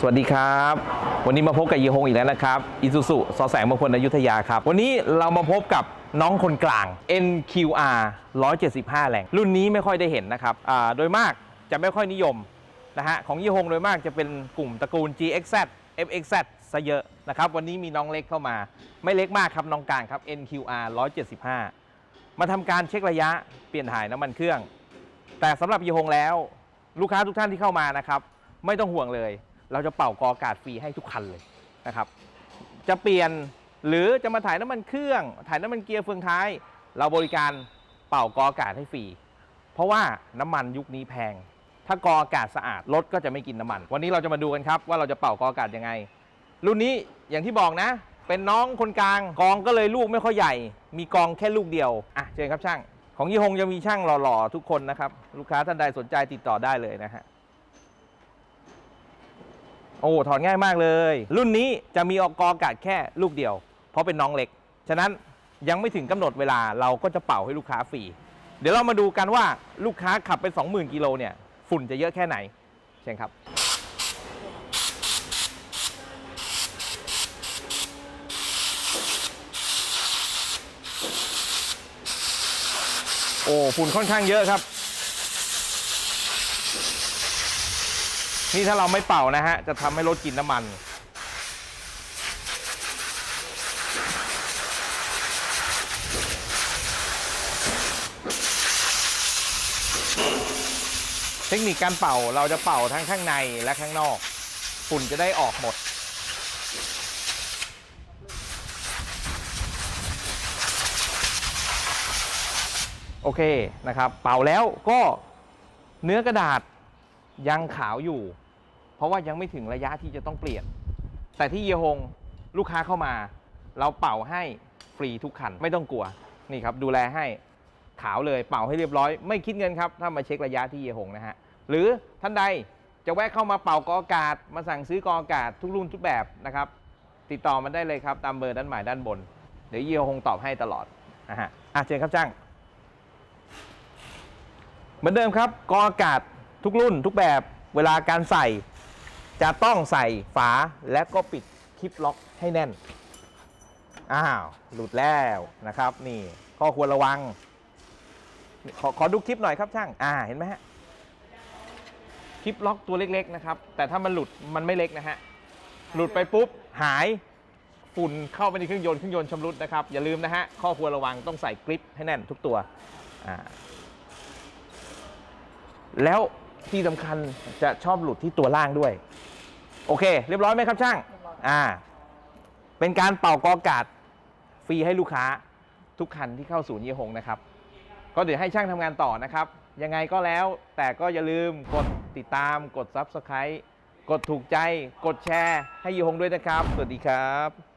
สวัสดีครับ วันนี้มาพบกับยีฮงอีกแล้วนะครับอิซูซุสอแสงมงคลอยุธยาครับ วันนี้เรามาพบกับน้องคนกลาง NQR 175 แรงรุ่นนี้ไม่ค่อยได้เห็นนะครับโดยมากจะไม่ค่อยนิยมนะฮะของยีฮงโดยมากจะเป็นกลุ่มตระกูล GXZ FXZ ซะเยอะนะครับวันนี้มีน้องเล็กเข้ามา ไม่เล็กมากครับน้องกลางครับ NQR 175 มาทำการเช็คระยะเปลี่ยนถ่ายน้ำมันเครื่อง แต่สำหรับยีฮงแล้ว ลูกค้าทุกท่านที่เข้ามานะครับไม่ต้องห่วงเลย เราจะเป่ากออากาศฟรีให้ทุกคันเลยนะครับ จะเปลี่ยนหรือจะมาถ่ายน้ำมันเครื่อง ถ่ายน้ำมันเกียร์เฟืองท้าย เราบริการเป่ากออากาศให้ฟรี เพราะว่าน้ำมันยุคนี้แพง ถ้ากออากาศสะอาดรถก็จะไม่กินน้ำมัน วันนี้เราจะมาดูกันครับว่าเราจะเป่ากออากาศยังไง รุ่นนี้อย่างที่บอกนะ เป็นน้องคนกลางกองก็เลยลูกไม่ค่อยใหญ่ มีกองแค่ลูกเดียวอะเชิญครับช่าง ของยี่หงจะมีช่างหล่อๆทุกคนนะครับลูกค้าท่านใดสนใจติดต่อได้เลยนะฮะ โอ้ถอดง่ายมากเลย รุ่นนี้จะมีออกกอากาศแค่ลูกเดียว เพราะเป็นน้องเล็ก ฉะนั้นยังไม่ถึงกำหนดเวลาเราก็จะเป่าให้ลูกค้าฟรี เดี๋ยวเรามาดูกันว่าลูกค้าขับไป 20,000กิโลเนี่ยฝุ่นจะเยอะแค่ไหนเชิญครับ โอ้ฝุ่นค่อนข้างเยอะครับ นี่ถ้าเราไม่เป่านะฮะ จะทำให้รถกินน้ำมัน เทคนิคการเป่าเราจะเป่าทั้งข้างในและข้างนอก ฝุ่นจะได้ออกหมดโอเคนะครับ เป่าแล้วก็เนื้อกระดาษ ยังขาวอยู่ เพราะว่ายังไม่ถึงระยะที่จะต้องเปลี่ยน แต่ที่เยฮงลูกค้าเข้ามา เราเป่าให้ฟรีทุกคันไม่ต้องกลัวนี่ครับดูแลให้ขาวเลยเป่าให้เรียบร้อย ไม่คิดเงินครับถ้ามาเช็คระยะที่เยฮงนะฮะหรือท่านใดจะแวะเข้ามาเป่ากออากาศ มาสั่งซื้อกออากาศทุกรุ่นทุกแบบนะครับ ติดต่อมาได้เลยครับ ตามเบอร์ด้านหมายด้านบน เดี๋ยวเยฮงตอบให้ตลอดนะฮะอะเชิญครับจ้างเหมือนเดิมครับกออากาศ ทุกรุ่นทุกแบบเวลาการใส่ จะต้องใส่ฝาและก็ปิดคลิปล็อกให้แน่น อ้าว หลุดแล้วนะครับ นี่ข้อควรระวัง ขอขอดูคลิปหน่อยครับช่าง อ่าเห็นไหมฮะคลิปล็อกตัวเล็กๆนะครับ แต่ถ้ามันหลุดมันไม่เล็กนะฮะ หลุดไปปุ๊บหายฝุ่นเข้าไปในเครื่องยนต์เครื่องยนต์ชำรุดนะครับ อย่าลืมนะฮะ ข้อควรระวังต้องใส่กริปให้แน่นทุกตัว แล้ว ที่สำคัญจะชอบหลุดที่ตัวล่างด้วย โอเค เรียบร้อยไหมครับช่าง อ่า เป็นการเป่ากออากาศฟรีให้ลูกค้าทุกคันที่เข้าศูนย์เยหงนะครับ ก็เดี๋ยวให้ช่างทำงานต่อนะครับ ยังไงก็แล้ว แต่ก็อย่าลืมกดติดตาม กด Subscribe กดถูกใจ กดแชร์ให้เยหงด้วยนะครับ สวัสดีครับ